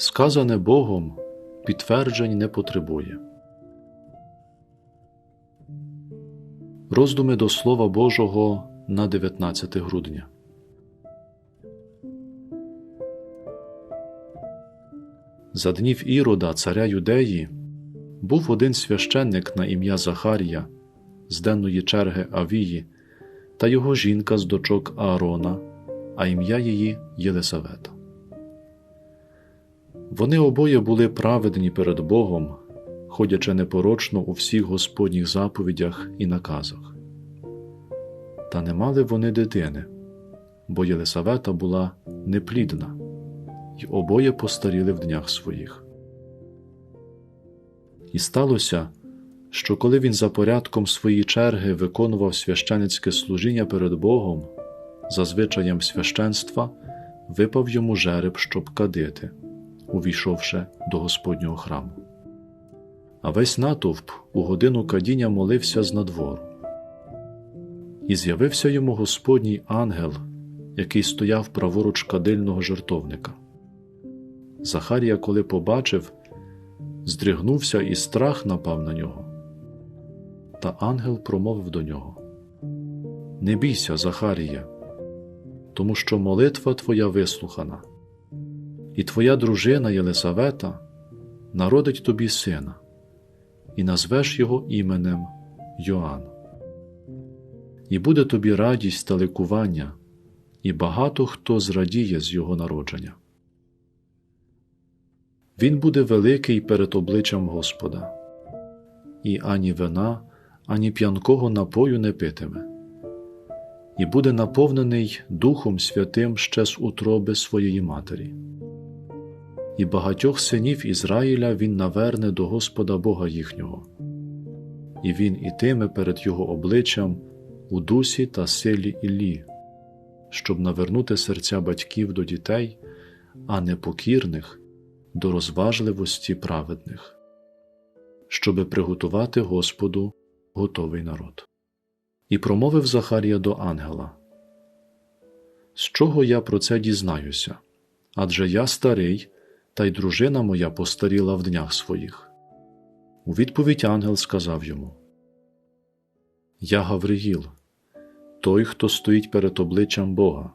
сказане Богом, підтверджень не потребує. Роздуми до Слова Божого на 19 грудня. За днів Ірода, царя Юдеї, був один священник на ім'я Захарія з денної черги Авії та його жінка з дочок Аарона, а ім'я її Єлисавета. Вони обоє були праведні перед Богом, ходячи непорочно у всіх Господніх заповідях і наказах. Та не мали вони дитини, бо Єлисавета була неплідна, й обоє постаріли в днях своїх. І сталося, що коли він за порядком своєї черги виконував священицьке служіння перед Богом, за звичаєм священства випав йому жереб, щоб кадити, увійшовши до Господнього храму. А весь натовп у годину кадіння молився з надвору. І з'явився йому Господній ангел, який стояв праворуч кадильного жертовника. Захарія, коли побачив, здригнувся і страх напав на нього. Та ангел промовив до нього: Не бійся, Захарія, тому що молитва твоя вислухана, і твоя дружина Єлисавета народить тобі сина, і назвеш його іменем Йоанн. І буде тобі радість та ликування, і багато хто зрадіє з його народження. Він буде великий перед обличчям Господа, і ані вина, ані п'янкого напою не питиме, і буде наповнений Духом Святим ще з утроби своєї матері. І багатьох синів Ізраїля він наверне до Господа Бога їхнього, і він ітиме перед його обличчям у дусі та силі Іллі, щоб навернути серця батьків до дітей, а непокірних до розважливості праведних, щоби приготувати Господу готовий народ. І промовив Захарія до ангела: З чого я про це дізнаюся? Адже я старий, та й дружина моя постаріла в днях своїх. У відповідь ангел сказав йому: Я Гавриїл, той, хто стоїть перед обличчям Бога.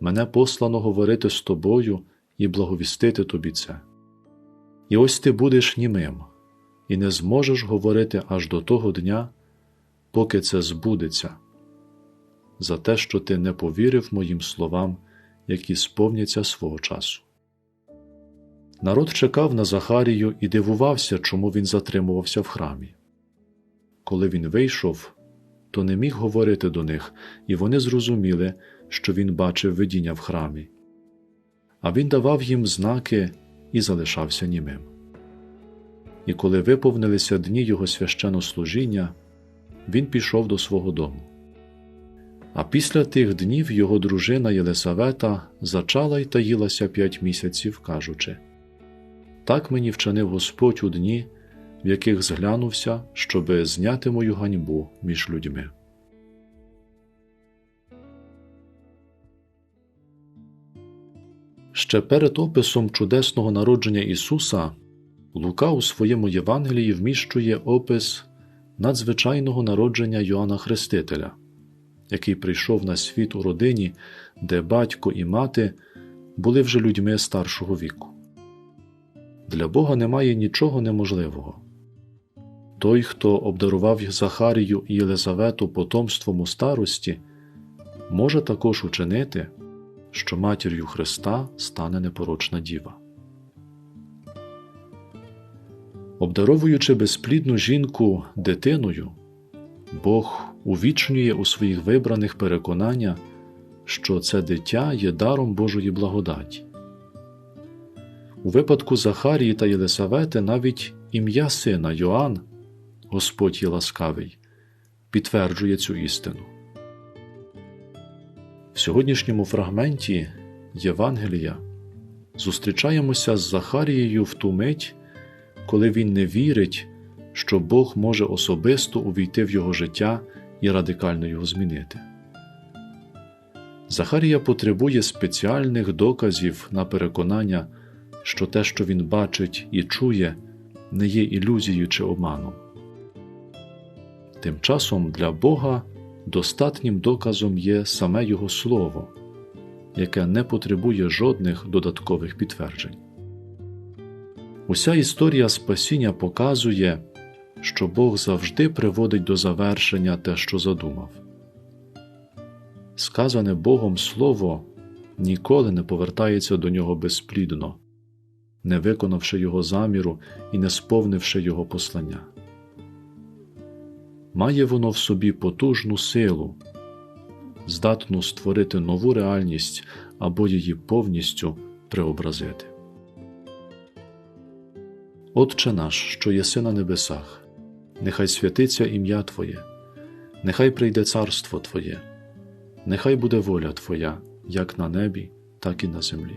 Мене послано говорити з тобою і благовістити тобі це. І ось ти будеш німим, і не зможеш говорити аж до того дня, поки це збудеться, за те, що ти не повірив моїм словам, які сповняться свого часу. Народ чекав на Захарію і дивувався, чому він затримувався в храмі. Коли він вийшов, то не міг говорити до них, і вони зрозуміли, що він бачив видіння в храмі а він давав їм знаки і залишався німим. І коли виповнилися дні його священнослужіння, він пішов до свого дому. А після тих днів його дружина Єлисавета зачала й таїлася п'ять місяців, кажучи Так мені вчинив Господь у дні, в яких зглянувся, щоби зняти мою ганьбу між людьми. Ще перед описом чудесного народження Ісуса Лука у своєму Євангелії вміщує опис надзвичайного народження Йоанна Хрестителя, який прийшов на світ у родині, де батько і мати були вже людьми старшого віку. Для Бога немає нічого неможливого. Той, хто обдарував Захарію і Єлизавету потомством у старості, може також учинити що матір'ю Христа стане непорочна діва. Обдаровуючи безплідну жінку дитиною, Бог увічнює у своїх вибраних переконання, що це дитя є даром Божої благодаті. У випадку Захарії та Єлисавети навіть ім'я сина Йоанн, Господь є ласкавий, підтверджує цю істину. В сьогоднішньому фрагменті Євангелія зустрічаємося з Захарією в ту мить, коли він не вірить, що Бог може особисто увійти в його життя і радикально його змінити. Захарія потребує спеціальних доказів на переконання, що те, що він бачить і чує, не є ілюзією чи обманом. Тим часом для Бога достатнім доказом є саме Його Слово, яке не потребує жодних додаткових підтверджень. Уся історія спасіння показує, що Бог завжди приводить до завершення те, що задумав. Сказане Богом Слово ніколи не повертається до нього безплідно, не виконавши його заміру і не сповнивши його послання. Має воно в собі потужну силу, здатну створити нову реальність або її повністю преобразити. Отче наш, що єси на небесах, нехай святиться ім'я Твоє, нехай прийде царство Твоє, нехай буде воля Твоя, як на небі, так і на землі.